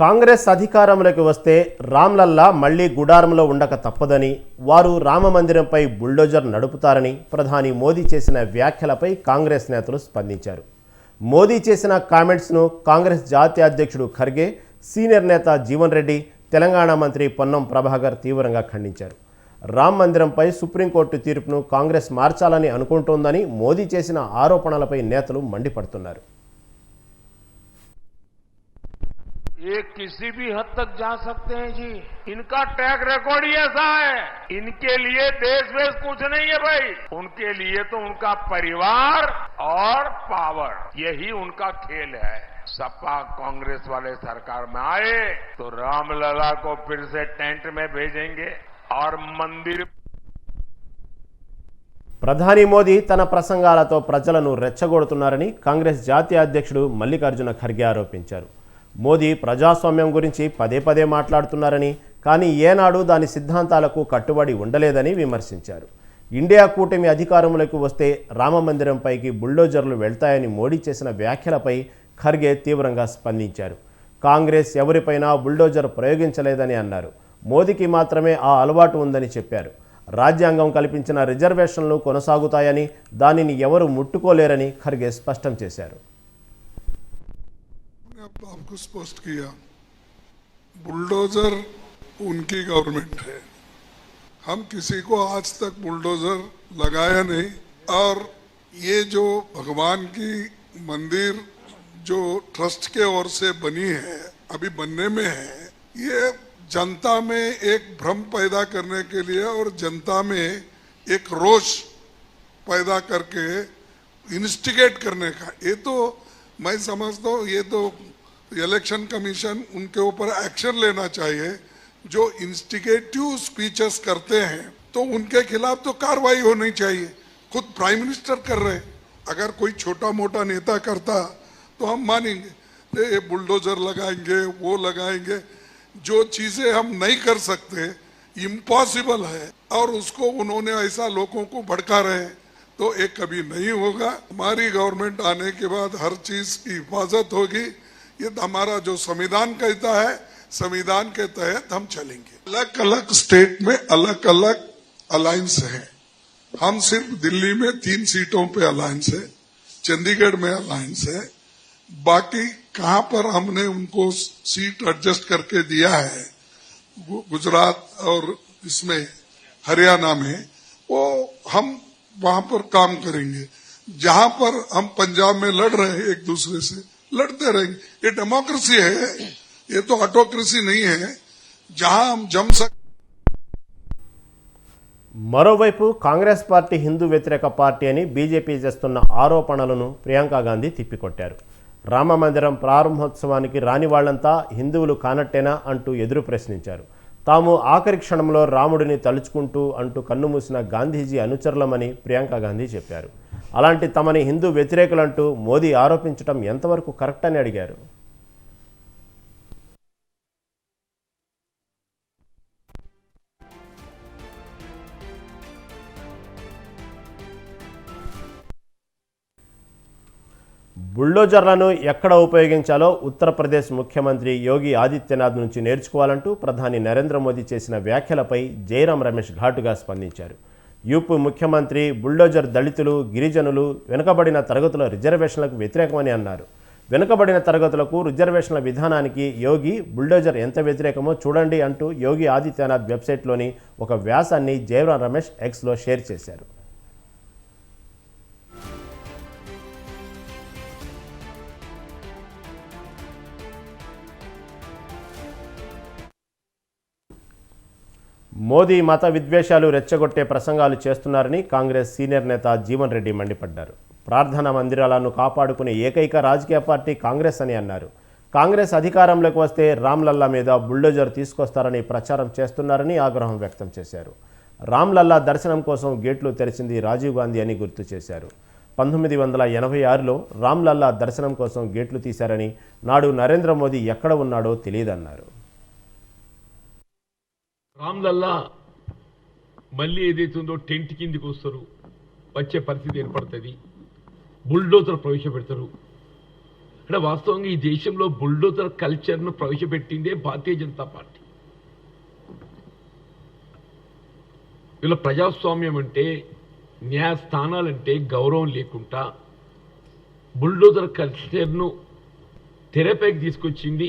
కాంగ్రెస్ అధికారంలోకి వస్తే రామ్లల్లా మళ్ళీ గుడారంలో ఉండక తప్పదని వారు రామమందిరంపై బుల్డోజర్ నడుపుతారని ప్రధాని మోదీ చేసిన వ్యాఖ్యలపై కాంగ్రెస్ నేతలు స్పందించారు. మోదీ చేసిన కామెంట్స్ను కాంగ్రెస్ జాతీయ అధ్యక్షుడు ఖర్గే సీనియర్ నేత జీవన్ రెడ్డి తెలంగాణ మంత్రి పొన్నం ప్రభాకర్ తీవ్రంగా ఖండించారు. రామ్ మందిరంపై సుప్రీంకోర్టు తీర్పును కాంగ్రెస్ మార్చాలని అనుకుంటోందని మోదీ చేసిన ఆరోపణలపై నేతలు మండిపడుతున్నారు. ये किसी भी हद तक जा सकते हैं जी इनका ट्रैक रिकॉर्ड ही ऐसा है इनके लिए देश वेश कुछ नहीं है भाई उनके लिए तो उनका परिवार और पावर यही उनका खेल है सपा कांग्रेस वाले सरकार में आए तो रामलला को फिर से टेंट में भेजेंगे और मंदिर ప్రధాని మోదీ తన ప్రసంగాలతో ప్రజలను రెచ్చగొడుతున్నారని కాంగ్రెస్ జాతీయ అధ్యక్షుడు మల్లికార్జున ఖర్గే ఆరోపించారు మోదీ ప్రజాస్వామ్యం గురించి పదే పదే మాట్లాడుతున్నారని కానీ ఏనాడు దాని సిద్ధాంతాలకు కట్టుబడి ఉండలేదని విమర్శించారు. ఇండియా కూటమి అధికారంలోకి వస్తే రామమందిరంపైకి బుల్డోజర్లు వెళ్తాయని మోడీ చేసిన వ్యాఖ్యలపై ఖర్గే తీవ్రంగా స్పందించారు. కాంగ్రెస్ ఎవరిపైనా బుల్డోజర్ ప్రయోగించలేదని అన్నారు. మోదీకి మాత్రమే ఆ అలవాటు ఉందని చెప్పారు. రాజ్యాంగం కల్పించిన రిజర్వేషన్లు కొనసాగుతాయని దానిని ఎవరు ముట్టుకోలేరని ఖర్గే స్పష్టం చేశారు. आपको स्पष्ट किया, बुलडोजर उनकी गवर्नमेंट है। हम किसी को आज तक बुलडोजर लगाया नहीं, और ये जो भगवान की मंदिर जो ट्रस्ट के ओर से बनी है, अभी बनने में है, ये जनता में एक भ्रम पैदा करने के लिए और जनता में एक रोष पैदा करके इंस्टिगेट करने का। ये तो मैं समझता हूँ, ये तो इलेक्शन कमीशन उनके ऊपर एक्शन लेना चाहिए। जो इंस्टिगेटिव स्पीचेस करते हैं तो उनके खिलाफ तो कार्रवाई होनी चाहिए। खुद प्राइम मिनिस्टर कर रहे अगर कोई छोटा मोटा नेता करता तो हम मानेंगे ये बुलडोजर लगाएँगे, वो लगाएँगे। जो चीज़ें हम नहीं कर सकते इम्पॉसिबल है। और उसको उन्होंने ऐसा लोगों को भड़का रहे तो एक कभी नहीं होगा। हमारी गवर्नमेंट आने के बाद हर चीज़ की हिफाजत होगी। ये हमारा जो संविधान कहता है, संविधान के तहत हम चलेंगे। अलग अलग स्टेट में अलग अलग अलायंस है। हम सिर्फ़ दिल्ली में तीन सीटों पे अलायंस है, चंडीगढ़ में अलायंस है। बाकी कहाँ पर हमने उनको सीट एडजस्ट करके दिया है गुजरात और इसमें, हरियाणा में, वो हम वहाँ पर काम करेंगे। जहाँ पर हम पंजाब में लड़ रहे हैं एक दूसरे से लड़ते रहेंगे ये डेमोक्रेसी है ये तो ऑटोक्रेसी नहीं है जहां हम जम सकते మరోవైపు కాంగ్రెస్ పార్టీ హిందూ వ్యతిరేక పార్టీ అని బీజేపీ చేస్తున్న ఆరోపణలను ప్రియాంక గాంధీ తిప్పికొట్టారు రామ మందిరం ప్రారంభోత్సవానికి రాని వాళ్ళంతా హిందువులు కానట్టేనా అంటూ ఎదురు ప్రశ్నించారు తాము ఆఖరి క్షణంలో రాముడిని తలుచుకుంటూ అంటూ కన్నుమూసిన గాంధీజీ అనుచరులమని ప్రియాంక గాంధీ చెప్పారు అలాంటి తమని హిందూ వ్యతిరేకులంటూ మోదీ ఆరోపించడం ఎంతవరకు కరెక్ట్ అని అడిగారు? బుల్డోజర్లను ఎక్కడ ఉపయోగించాలో ఉత్తరప్రదేశ్ ముఖ్యమంత్రి యోగి ఆదిత్యనాథ్ నుంచి నేర్చుకోవాలంటూ ప్రధాని నరేంద్ర మోదీ చేసిన వ్యాఖ్యలపై జయరాం రమేష్ ఘాటుగా స్పందించారు. యూపీ ముఖ్యమంత్రి బుల్డోజర్ దళితులు గిరిజనులు వెనుకబడిన తరగతుల రిజర్వేషన్లకు వ్యతిరేకమని అన్నారు. వెనుకబడిన తరగతులకు రిజర్వేషన్ల విధానానికి యోగి బుల్డోజర్ ఎంత వ్యతిరేకమో చూడండి అంటూ యోగి ఆదిత్యనాథ్ వెబ్సైట్లోని ఒక వ్యాసాన్ని జయరాం రమేష్ ఎక్స్లో షేర్ చేశారు. మోదీ మత విద్వేషాలు రెచ్చగొట్టే ప్రసంగాలు చేస్తున్నారని కాంగ్రెస్ సీనియర్ నేత జీవన్ రెడ్డి మండిపడ్డారు. ప్రార్థనా మందిరాలను కాపాడుకునే ఏకైక రాజకీయ పార్టీ కాంగ్రెస్ అని అన్నారు. కాంగ్రెస్ అధికారంలోకి వస్తే రామ్లల్లా మీద బుల్డోజర్ తీసుకొస్తారని ప్రచారం చేస్తున్నారని ఆగ్రహం వ్యక్తం చేశారు. రామ్లల్లా దర్శనం కోసం గేట్లు తెరిచింది రాజీవ్ గాంధీ అని గుర్తు చేశారు. పంతొమ్మిది వందల ఎనభై ఆరులో రామ్లల్లా దర్శనం కోసం గేట్లు తీశారని నాడు నరేంద్ర మోదీ ఎక్కడ ఉన్నాడో తెలియదన్నారు. రామ్లల్లా మళ్ళీ ఏదైతే ఉందో టెంట్ కిందికి వస్తారు. వచ్చే పరిస్థితి ఏర్పడుతుంది. బుల్డోజర్ ప్రవేశపెడతారు. అంటే వాస్తవంగా ఈ దేశంలో బుల్డోజర్ కల్చర్ను ప్రవేశపెట్టిందే భారతీయ జనతా పార్టీ. వీళ్ళ ప్రజాస్వామ్యం అంటే న్యాయస్థానాలంటే గౌరవం లేకుండా బుల్డోజర్ కల్చర్ను తెరపైకి తీసుకొచ్చింది